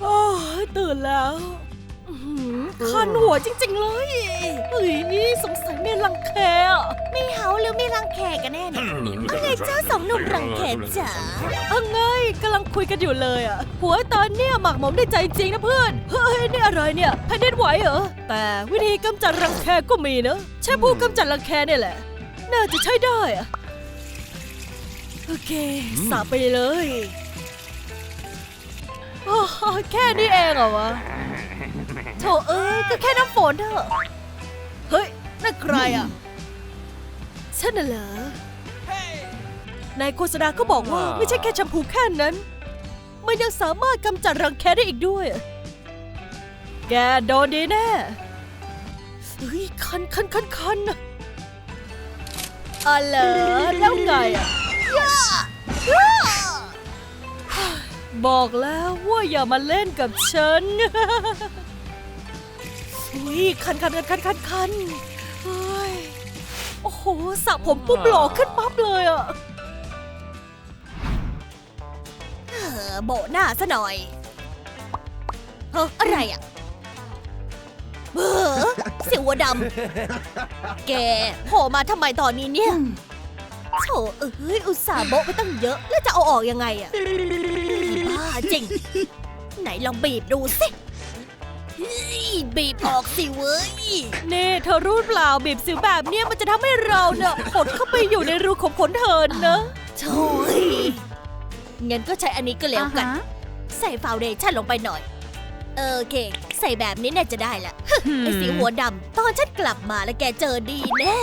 โอ้ยตื่นแล้วอื้อหือคันหัวจริง ๆ เลยเฮ้ยสงสัยมีรังแคอะไม่เฮาหรือไม่รังแคกันแน่เนี่ยว่าไงเจ้าสองหนุ่มรังแคจ๋าเอาไงกำลังคุยกันอยู่เลยอะหัวตอนเนี้ยหมักหมมได้ใจจริงนะเพื่อน เฮ้ยนี่อะไรเนี่ยแผ่นดินไหวเหรอ แต่วิธีกำจัดรังแคก็มีนะใช้ผู้กำจัดรังแคเนี่ยแหละ น่าจะใช้ได้อะโอเค สาไปเลยโอ้ แค่นี้เองเหรอวะโถเอ้ยก็แค่น้ำฝนเถอะ เฮ้ยนั่นใครอะฉันน่ะเหรอนายโฆษณาก็บอกว่าไม่ใช่แค่แชมพูแค่นั้น มันยังสามารถกำจัดรังแคได้อีกด้วย แกโดนดีแน่เฮ้ยคันคันคันคันอะอะไรแล้วไงอะ บอกแล้วว่าอย่ามาเล่นกับฉัน อุ้ยคันคันคันคันคันคันเฮ้ยโอ้โหสระผมปุ๊บหล่อขึ้นปั๊บเลยอะเออโบะหน้าซะหน่อยเฮ้ออะไรอะเบ้อเสียวหัวดำแกโผล่มาทำไมตอนนี้เนี่ยโถเอ้ยอุตส่าห์โบะไปตั้งเยอะแล้วจะเอาออกยังไงอะ จริง ไหนลองบีบดูสิเฮ้ยบีบออกสิเว้ย นี่เธอรู้เปล่าบีบสิวแบบเนี้ยมันจะทำให้เราเนี่ยขดเข้าไปอยู่ในรูของขนเธอนะโถ่ยงั้นก็ใช้อันนี้ก็แล้วกัน ใส่ฟาวเดชั่นลงไปหน่อย โอเค ใส่แบบนี้น่าจะได้ละฮึไอ้สีหัวดำตอนฉันกลับมาแล้วแกเจอดีแน่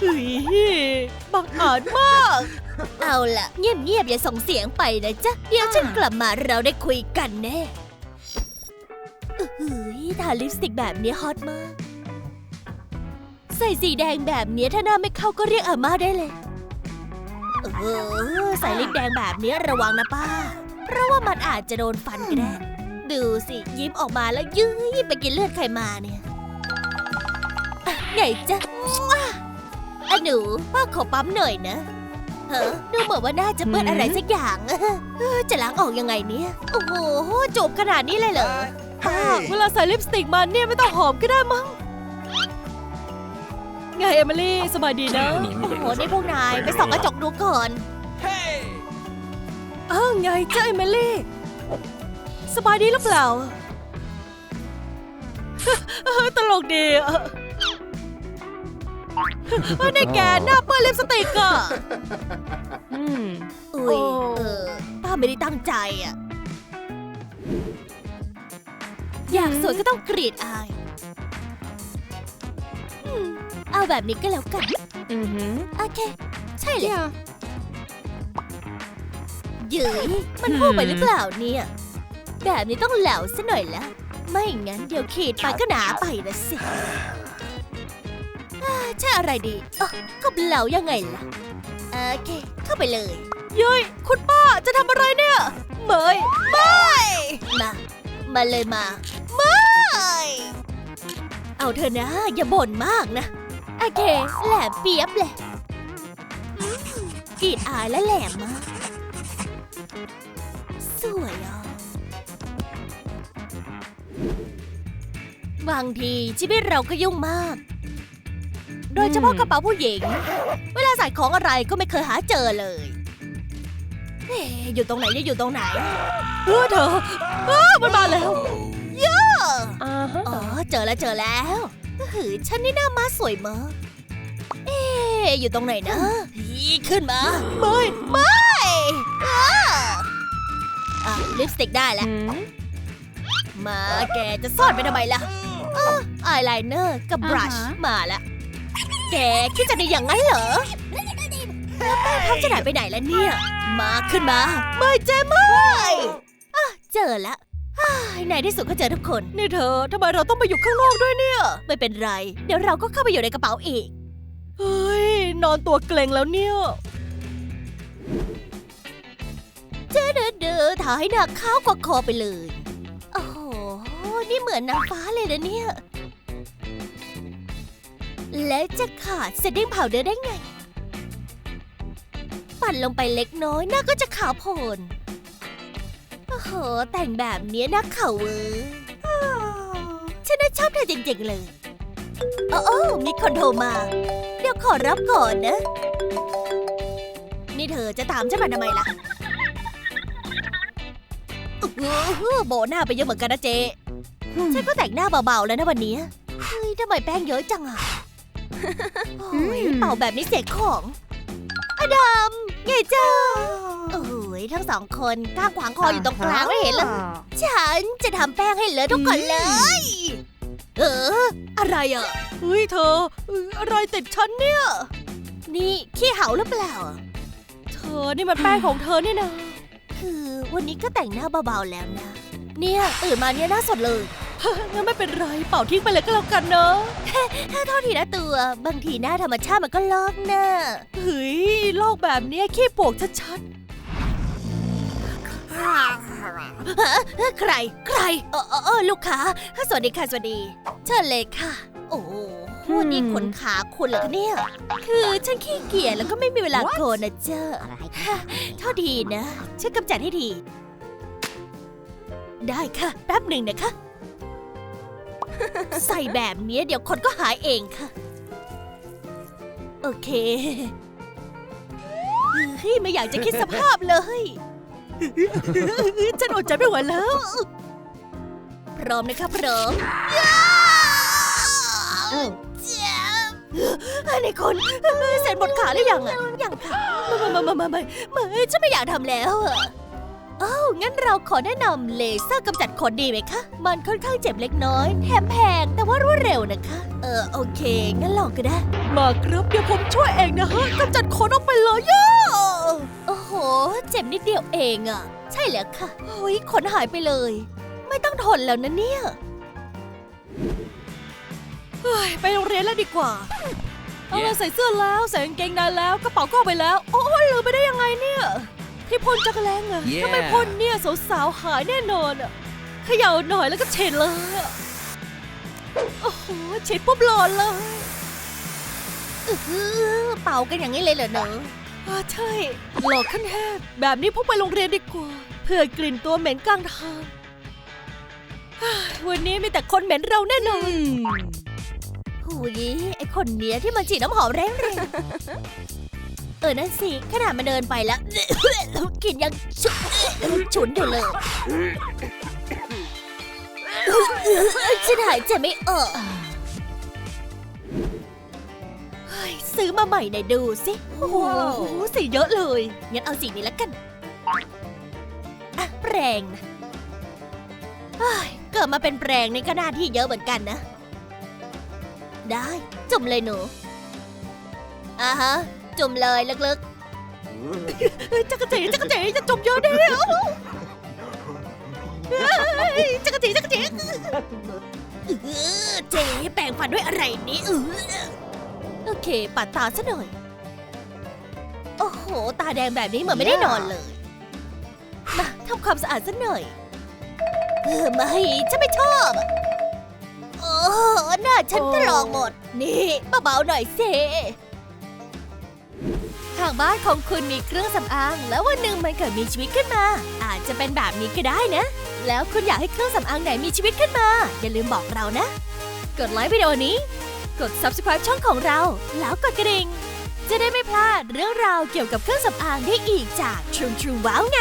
เฮ้ยบังอาจมาก เอาล่ะ เงียบๆอย่าส่งเสียงไปนะจ๊ะ เดี๋ยวฉันกลับมาเราได้คุยกันแน่เฮ้ยทาลิปสติกแบบนี้ฮอตมาก ใส่สีแดงแบบนี้ถ้าหน้าไม่เข้าก็เรียกอาม่าได้เลย เออ ใส่ลิปแดงแบบนี้ระวังนะป้า เพราะว่ามันอาจจะโดนฟันก็ได้ ดูสิยิ้มออกมาแล้วยื้อไปกินเลือดใครมาเนี่ยอะไงจ๊ะ อะหนูป้าขอปั๊มหน่อยนะเฮ้อดูเหมือนว่าน่าจะเปื้อนอะไรสักอย่างเออจะล้างออกยังไงเนี่ย โอ้โหจบขนาดนี้เลยเหรอ ป้าเวลาใส่ลิปสติกมาเนี่ยไม่ต้องหอมก็ได้มั้ง ไงเอมิลี่สบายดีนะ โอ้โหนี่พวกนายไปส่องกระจกดูก่อน อ้าวไงเจ้าเอมิลี่ สบายดีหรือเปล่าเออตลกดีอะเออ ในแกหน้าเปื้อนลิปสติกอะอุ้ยโอ้เออป้าไม่ได้ตั้งใจอะ อยากสวยก็ต้องกรีดอายอืมเอาแบบนี้ก็แล้วกันโอเค ใช่เลยหยืยมันพูดไปหรือเปล่าเนี่ย แบบนี้ต้องแหลวซะหน่อยแล้วไม่งั้นเดี๋ยวขีดไปก็หนาไปนะสิอ่า ใช่อะไรดีอ๋อก็เหลายังไงล่ะ โอเค เข้าไปเลยเย้ยคุณป้าจะทำอะไรเนี่ยเมยไม่ มา มาเลยมา ไม่ เอาเธอนะ อย่าบ่นมากนะ โอเค แหลมเปียบเลยอืมกรีดอายและแหลมมาก สวยอะบางทีชีวิตเราก็ยุ่งมาก โดยเฉพาะกระเป๋าผู้หญิง เวลาใส่ของอะไรก็ไม่เคยหาเจอเลยเอ๊ะอยู่ตรงไหนจะอยู่ตรงไหนเออเธอเออมันมาแล้วอ๋อเจอแล้วเจอแล้วหือฉันนี่หน้ามาสวยมากเอ๊ะอยู่ตรงไหนนะฮีขึ้นมาไม่ไม่อ้าอะลิปสติกได้แล้ว มาแกจะซ่อนไปทำไมล่ะอ้าอายไลเนอร์กับบรัชอ่าฮะมาละ แกคิดจะดีอย่างนั้นเหรอแล้วแป้งพับจะหายไปไหนแล้วเนี่ย มาขึ้นมา ไม่เจไม่อะเจอแล้วอ้ายในที่สุดก็เจอทุกคน นี่เธอทำไมเราต้องไปอยู่ข้างนอกด้วยเนี่ย ไม่เป็นไร เดี๋ยวเราก็เข้าไปอยู่ในกระเป๋าอีก เฮ้ย นอนตัวเกรงแล้วเนี่ยเจอเด้อเด้อถ่ายหนักข้าวกว่าคอไปเลย โอ้โห นี่เหมือนนางฟ้าเลยนะเนี่ย แล้วจะขาดเซตติ้งเผาเดือได้ไง ปั่นลงไปเล็กน้อยหน้าก็จะขาวโพลนโอ้โห แต่งแบบเนี้ยนะเขาเว้ยฉันน่าชอบเธอจริงๆเลย โอ้โอ้มีคนโทรมา เดี๋ยวขอรับก่อนนะ นี่เธอจะตามฉันมาทำไมล่ะอื้อหือโบหน้าไปเยอะเหมือนกันนะเจ๊ฉันก็แต่งหน้าเบาๆแล้วนะวันนี้เฮ้ยทำไมแป้งเยอะจังอะ โอ้ยเป่าแบบนี้เสียของ อดัมไงจ้าโอ้ยทั้งสองคนก้างขวางคออยู่ตรงกลางไม่เห็นเหรอฉันจะทำแป้งให้เลอะทุกคนเลย เออ อะไรอะเฮ้ยเธอเอ้ยอะไรติดฉันเนี่ย นี่ขี้เหาหรือเปล่า เธอนี่มันแป้งของเธอเนี่ยนะ คือวันนี้ก็แต่งหน้าเบาๆแล้วนะ เนี่ยตื่นมาเนี่ยหน้าสดเลย งั้นไม่เป็นไรเป่าทิ้งไปเลยก็แล้วกันเนอะถ้าโทษทีนะตัว บางทีหน้าธรรมชาติมันก็ลอกเนะเฮ้ยโลกแบบเนี้ยขี้ปวกชัดใคร ใครเออเออลูกค้า สวัสดีค่ะ สวัสดี เชิญเลยค่ะ โอ้โหวันนี้ขนขาคุณเหรอคะเนี่ย คือฉันขี้เกียจแล้วก็ไม่มีเวลาโกนนะเจ้าโทษทีนะช่วยกำจัดให้ทีได้ค่ะ แป๊บหนึ่งนะคะ ใส่แบบนี้เดี๋ยวคนก็หายเองค่ะ โอเคเฮ้ยไม่อยากจะคิดสภาพเลยๆฉันอดใจไม่ไหวแล้ว พร้อมนะคะพร้อมเจ็บอันนี้คุณเสร็จหมดขาหรือยังอะยังค่ะไม่ไม่ไม่ไม่ไม่ไม่ฉันไม่อยากทำแล้วอะ เอ้างั้นเราขอแนะนำเลเซอร์กำจัดขนดีไหมคะ มันค่อนข้างเจ็บเล็กน้อย แถมแพงแต่ว่ารวดเร็วนะคะ เออโอเค งั้นลองก็ได้ มาครับเดี๋ยวผมช่วยเองนะฮะกำจัดขนออกไปเลยย่าโอ้โห เจ็บนิดเดียวเองอะใช่แล้วค่ะเฮ้ยขนหายไปเลย ไม่ต้องทนแล้วนะเนี่ยเฮ้ยไปโรงเรียนแล้วดีกว่าเอาละใส่เสื้อแล้วใส่กางเกงในแล้วกระเป๋าก็เอาไปแล้ว โอ้ยลืมไปได้ยังไงเนี่ย ที่พ่นจักรแลงอะ Yeah ถ้าไม่พ่นเนี่ยสาวๆหายแน่นอนอะเขย่าหน่อยแล้วก็เฉดเลยอะโอ้โหเฉดปุ๊บหลอนเลยอื้อหือเป่ากันอย่างนี้เลยเหรอเนอะอ่าใช่ หลอกขั้นแทบแบบนี้พกไปโรงเรียนดีกว่า เพื่อกลิ่นตัวเหม็นกลางทางเฮ้ยวันนี้มีแต่คนเหม็นเราแน่นอน หูยไอคนเนี้ยที่มันฉีดน้ำหอมแรงเรงเออนั่นสิขนาดมันเดินไปแล้วกลินยังฉุนฉุนอยู่เลยฉันหายใจไม่ออกซื้อมาใหม่หน่อยดูสิ โอ้โหสีเยอะเลย งั้นเอาสีนี้แล้วกันอะแปรงนะเกิดมาเป็นแปรงนี่ก็หน้าที่เยอะเหมือนกันนะ ได้ จุ่มเลยหนูอ่าฮะ จุ่มเลยลึกเฮ้ยจักรจีจักรจีจะจมเยอะเด้อเจักรจีจักรจีๆอื้อเจ๊แปรงฟันด้วยอะไรนี่เออโอเค ปัดตาซะหน่อย โอ้โห ตาแดงแบบนี้เหมือนไม่ได้นอนเลย มาทำความสะอาดซะหน่อย เออไม่ฉันไม่ชอบโอ้หน้าฉันกรองหมด นี่เบาๆหน่อยเซ ทางบ้านของคุณมีเครื่องสำอาง แล้ววันหนึ่งมันเกิดมีชีวิตขึ้นมา อาจจะเป็นแบบนี้ก็ได้นะ แล้วคุณอยากให้เครื่องสำอางไหนมีชีวิตขึ้นมา อย่าลืมบอกเรานะ กดไลค์วิดีโอนี้ กด subscribe ช่องของเรา แล้วกดกระดิ่ง จะได้ไม่พลาดเรื่องราวเกี่ยวกับเครื่องสำอางได้อีกจาก True True Wow ไง